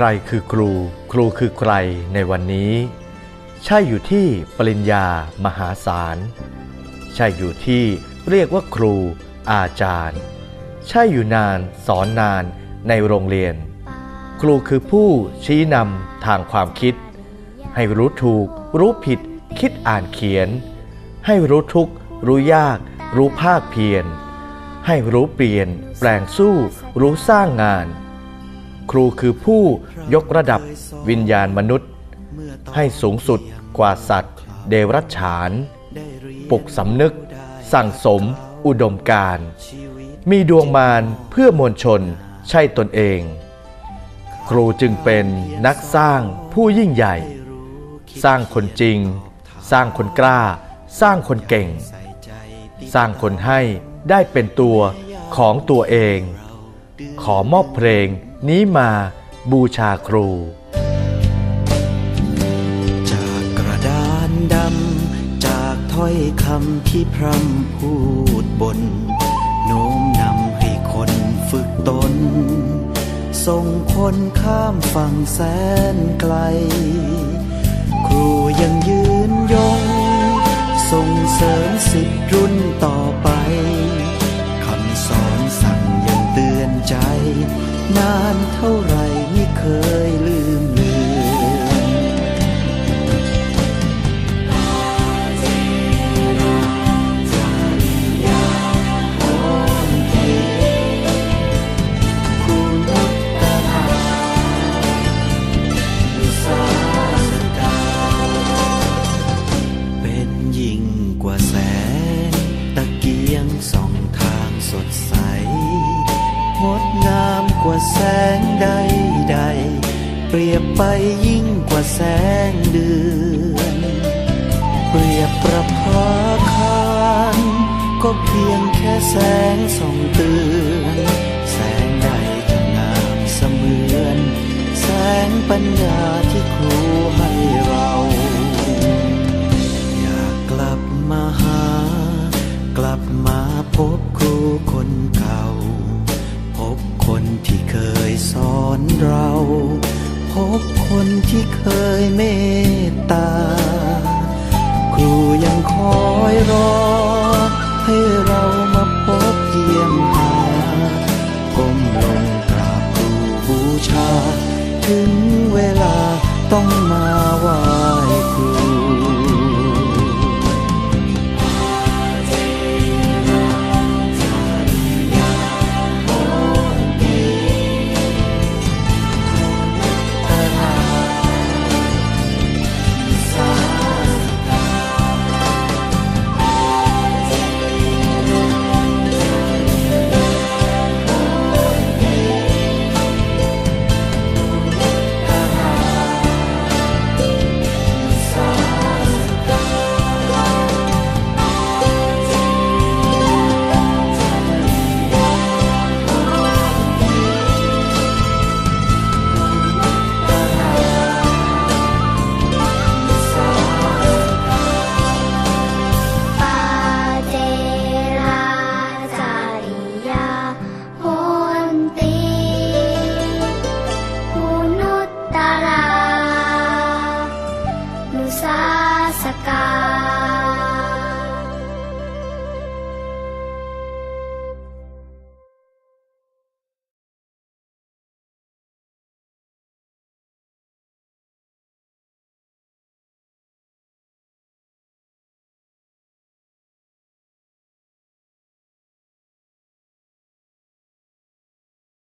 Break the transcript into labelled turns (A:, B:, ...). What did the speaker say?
A: ใครคือครู ครูคือใครในวันนี้ ใช่อยู่ที่ปริญญามหาศาล ใช่อยู่ที่เรียกว่าครู อาจารย์ ใช่อยู่นานสอนนานในโรงเรียน ครูคือผู้ชี้นำทางความคิด ให้รู้ถูก รู้ผิด คิดอ่านเขียน ให้รู้ทุกข์ รู้ยาก รู้ภาคเพียรให้รู้เปลี่ยน แปลงสู้ รู้สร้างงาน ครูคือผู้ยกระดับวิญญาณมนุษย์ ให้สูงสุดกว่าสัตว์ เดรัจฉาน ปลุกสำนึก สั่งสม อุดมการ มีดวงมารเพื่อมวลชนใช่ตนเอง ครูจึงเป็นนักสร้างผู้ยิ่งใหญ่ สร้างคนจริง สร้างคนกล้า สร้างคนเก่ง สร้างคนให้ได้เป็นตัวของตัวเอง ขอมอบเพลงนี้มาบูชาครู
B: จากกระดานดำ จากถ้อยคำที่พร่ำพูดบน โน้มนำให้คนฝึกตน ส่งคนข้ามฝั่งแสนไกล ครูยังยืนยง ส่งเสริมสิทธิรุ่นต่อ ดใส งดงามกว่าแสงใดใด เปรียบไปยิ่งกว่าแสงเดือน เปรียบประภาคารก็เพียงแค่แสงส่องเตือนแสงใดจะงามเสมือน แสงปัญญาที่ครูให้เรา อยากกลับมาหากลับมาพบครู คนเก่า พบคนที่เคยสอนเรา พบคนที่เคยเมตตา ครูยังคอยรอ ให้เรามาพบเยี่ยมหาก้มลงกราบครูบูชา ถึงเวลาต้องมา